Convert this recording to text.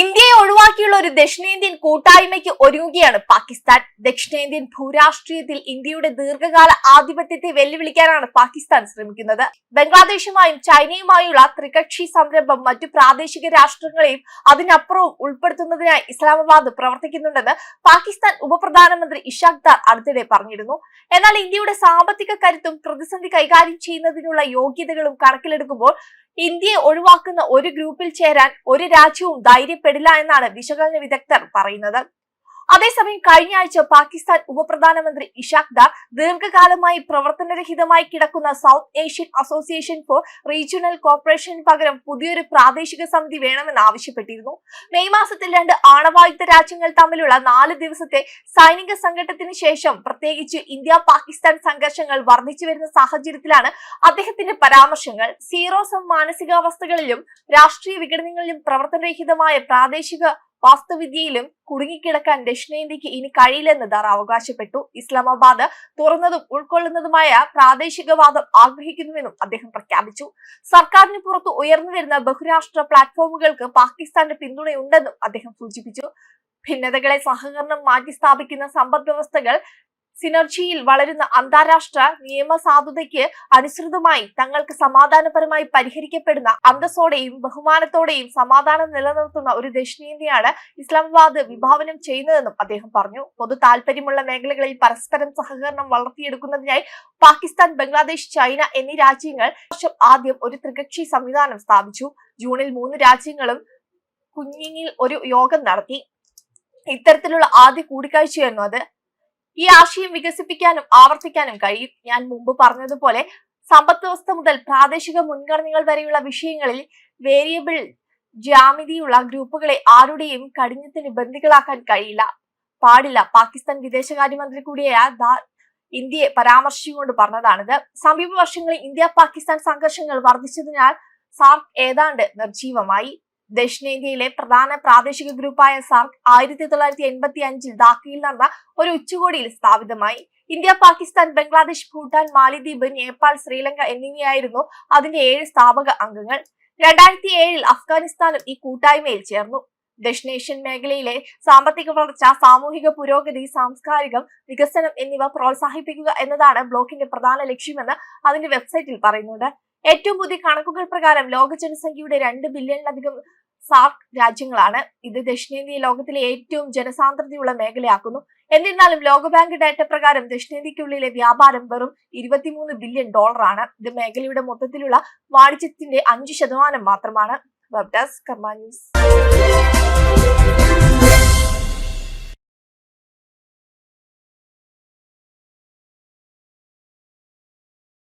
ഇന്ത്യയെ ഒഴിവാക്കിയുള്ള ഒരു ദക്ഷിണേന്ത്യൻ കൂട്ടായ്മയ്ക്ക് ഒരുങ്ങുകയാണ് പാകിസ്ഥാൻ. ദക്ഷിണേന്ത്യൻ ഭൂരാഷ്ട്രീയത്തിൽ ഇന്ത്യയുടെ ദീർഘകാല ആധിപത്യത്തെ വെല്ലുവിളിക്കാനാണ് പാകിസ്ഥാൻ ശ്രമിക്കുന്നത്. ബംഗ്ലാദേശുമായും ചൈനയുമായുള്ള ത്രികക്ഷി സംരംഭം മറ്റു പ്രാദേശിക രാഷ്ട്രങ്ങളെയും അതിനപ്പുറവും ഉൾപ്പെടുത്തുന്നതിനായി ഇസ്ലാമാബാദ് പ്രവർത്തിക്കുന്നുണ്ടെന്ന് പാകിസ്ഥാൻ ഉപപ്രധാനമന്ത്രി ഇഷാഖ് ദാർ അടുത്തിടെ പറഞ്ഞിരുന്നു. എന്നാൽ ഇന്ത്യയുടെ സാമ്പത്തിക കരുത്തും പ്രതിസന്ധി കൈകാര്യം ചെയ്യുന്നതിനുള്ള യോഗ്യതകളും കണക്കിലെടുക്കുമ്പോൾ ഇന്ത്യയെ ഒഴിവാക്കുന്ന ഒരു ഗ്രൂപ്പിൽ ചേരാൻ ഒരു രാജ്യവും ധൈര്യപ്പെടില്ല എന്നാണ് വിശകലന വിദഗ്ധർ പറയുന്നത്. അതേസമയം കഴിഞ്ഞ ആഴ്ച പാകിസ്ഥാൻ ഉപപ്രധാനമന്ത്രി ഇഷാഖ് ദാർ ദീർഘകാലമായി പ്രവർത്തനരഹിതമായി കിടക്കുന്ന south Asian association for regional corporation പകരം പുതിയൊരു പ്രാദേശിക സമിതി വേണമെന്ന് ആവശ്യപ്പെട്ടിരുന്നു. മെയ് മാസത്തിൽ രണ്ട് ആണവായുധ രാജ്യങ്ങൾ തമ്മിലുള്ള നാല് ദിവസത്തെ സൈനിക സംഘട്ടത്തിന് ശേഷം പ്രത്യേകിച്ച് ഇന്ത്യ പാകിസ്ഥാൻ സംഘർഷങ്ങൾ വർദ്ധിച്ചു വരുന്ന സാഹചര്യത്തിലാണ് അദ്ദേഹത്തിന്റെ പരാമർശങ്ങൾ. സീറോസം മാനസികാവസ്ഥകളിലും രാഷ്ട്രീയ വിഘടനങ്ങളിലും പ്രവർത്തനരഹിതമായ പ്രാദേശിക വാസ്തുവിദ്യയിലും കുടുങ്ങിക്കിടക്കാൻ ദക്ഷിണേന്ത്യക്ക് ഇനി കഴിയില്ലെന്ന് ദാർ അവകാശപ്പെട്ടു. ഇസ്ലാമാബാദ് തുറന്നതും ഉൾക്കൊള്ളുന്നതുമായ പ്രാദേശികവാദം ആഗ്രഹിക്കുന്നുവെന്നും അദ്ദേഹം പ്രഖ്യാപിച്ചു. സർക്കാരിന് പുറത്ത് ഉയർന്നു വരുന്ന ബഹുരാഷ്ട്ര പ്ലാറ്റ്ഫോമുകൾക്ക് പാകിസ്ഥാന്റെ പിന്തുണയുണ്ടെന്നും അദ്ദേഹം സൂചിപ്പിച്ചു. ഭിന്നതകളെ സഹകരണം മാറ്റിസ്ഥാപിക്കുന്ന സമ്പദ് വ്യവസ്ഥകൾ സിനർജിയിൽ വളരുന്ന അന്താരാഷ്ട്ര നിയമസാധുതയ്ക്ക് അനുസൃതമായി തങ്ങൾക്ക് സമാധാനപരമായി പരിഹരിക്കപ്പെടുന്ന അന്തസ്സോടെയും ബഹുമാനത്തോടെയും സമാധാനം നിലനിർത്തുന്ന ഒരു ദക്ഷിണേന്ത്യയാണ് ഇസ്ലാമാബാദ് വിഭാവനം ചെയ്യുന്നതെന്നും അദ്ദേഹം പറഞ്ഞു. പൊതു താല്പര്യമുള്ള മേഖലകളിൽ പരസ്പരം സഹകരണം വളർത്തിയെടുക്കുന്നതിനായി പാകിസ്ഥാൻ ബംഗ്ലാദേശ് ചൈന എന്നീ രാജ്യങ്ങൾ വർഷം ആദ്യം ഒരു ത്രികക്ഷി സംവിധാനം സ്ഥാപിച്ചു. ജൂണിൽ മൂന്ന് രാജ്യങ്ങളും കുഞ്ഞിങ്ങിൽ ഒരു യോഗം നടത്തി. ഇത്തരത്തിലുള്ള ആദ്യ കൂടിക്കാഴ്ചയായിരുന്നു അത്. ഈ ആശയം വികസിപ്പിക്കാനും ആവർത്തിക്കാനും കഴിയും. ഞാൻ മുമ്പ് പറഞ്ഞതുപോലെ സമ്പദ് വ്യവസ്ഥ മുതൽ പ്രാദേശിക മുൻഗണനകൾ വരെയുള്ള വിഷയങ്ങളിൽ വേരിയബിൾ ജ്യാമിതിയുള്ള ഗ്രൂപ്പുകളെ ആരുടെയും കഠിനത്തിന് ബന്ദികളാക്കാൻ കഴിയില്ല. പാടില്ല. പാകിസ്ഥാൻ വിദേശകാര്യമന്ത്രി കൂടിയായ ഇന്ത്യയെ പരാമർശിച്ചുകൊണ്ട് പറഞ്ഞതാണിത്. സമീപ വർഷങ്ങളിൽ ഇന്ത്യ പാകിസ്ഥാൻ സംഘർഷങ്ങൾ വർദ്ധിച്ചതിനാൽ സാർക്ക് ഏതാണ്ട് നിർജീവമായി ദക്ഷിണേന്ത്യയിലെ പ്രധാന പ്രാദേശിക ഗ്രൂപ്പായ സാർക്ക് ആയിരത്തി തൊള്ളായിരത്തി എൺപത്തി അഞ്ചിൽ ധാക്കയിൽ നടന്ന ഒരു ഉച്ചകോടിയിൽ സ്ഥാപിതമായി. ഇന്ത്യ പാകിസ്ഥാൻ ബംഗ്ലാദേശ് ഭൂട്ടാൻ മാലിദ്വീപ് നേപ്പാൾ ശ്രീലങ്ക എന്നിവയായിരുന്നു അതിന്റെ ഏഴ് സ്ഥാപക അംഗങ്ങൾ. രണ്ടായിരത്തി ഏഴിൽ അഫ്ഗാനിസ്ഥാനും ഈ കൂട്ടായ്മയിൽ ചേർന്നു. ദക്ഷിണേഷ്യൻ മേഖലയിലെ സാമ്പത്തിക വളർച്ച സാമൂഹിക പുരോഗതി സാംസ്കാരികം വികസനം എന്നിവ പ്രോത്സാഹിപ്പിക്കുക എന്നതാണ് ബ്ലോക്കിന്റെ പ്രധാന ലക്ഷ്യമെന്ന് അതിന്റെ വെബ്സൈറ്റിൽ പറയുന്നുണ്ട്. ഏറ്റവും പുതിയ കണക്കുകൾ പ്രകാരം ലോക ജനസംഖ്യയുടെ രണ്ട് ബില്യണിലധികം സാർക്ക് രാജ്യങ്ങളാണ്. ഇത് ദക്ഷിണേന്ത്യ ലോകത്തിലെ ഏറ്റവും ജനസാന്ദ്രതയുള്ള മേഖലയാക്കുന്നു. എന്നിരുന്നാലും ലോകബാങ്ക് ഡാറ്റ പ്രകാരം ദക്ഷിണേന്ത്യക്കുള്ളിലെ വ്യാപാരം വെറും ഇരുപത്തിമൂന്ന് ബില്യൺ ഡോളറാണ്. ഇത് മേഖലയുടെ മൊത്തത്തിലുള്ള വാണിജ്യത്തിന്റെ അഞ്ച് ശതമാനം മാത്രമാണ്. വെബ് ഡെസ്ക് കർമ്മ ന്യൂസ്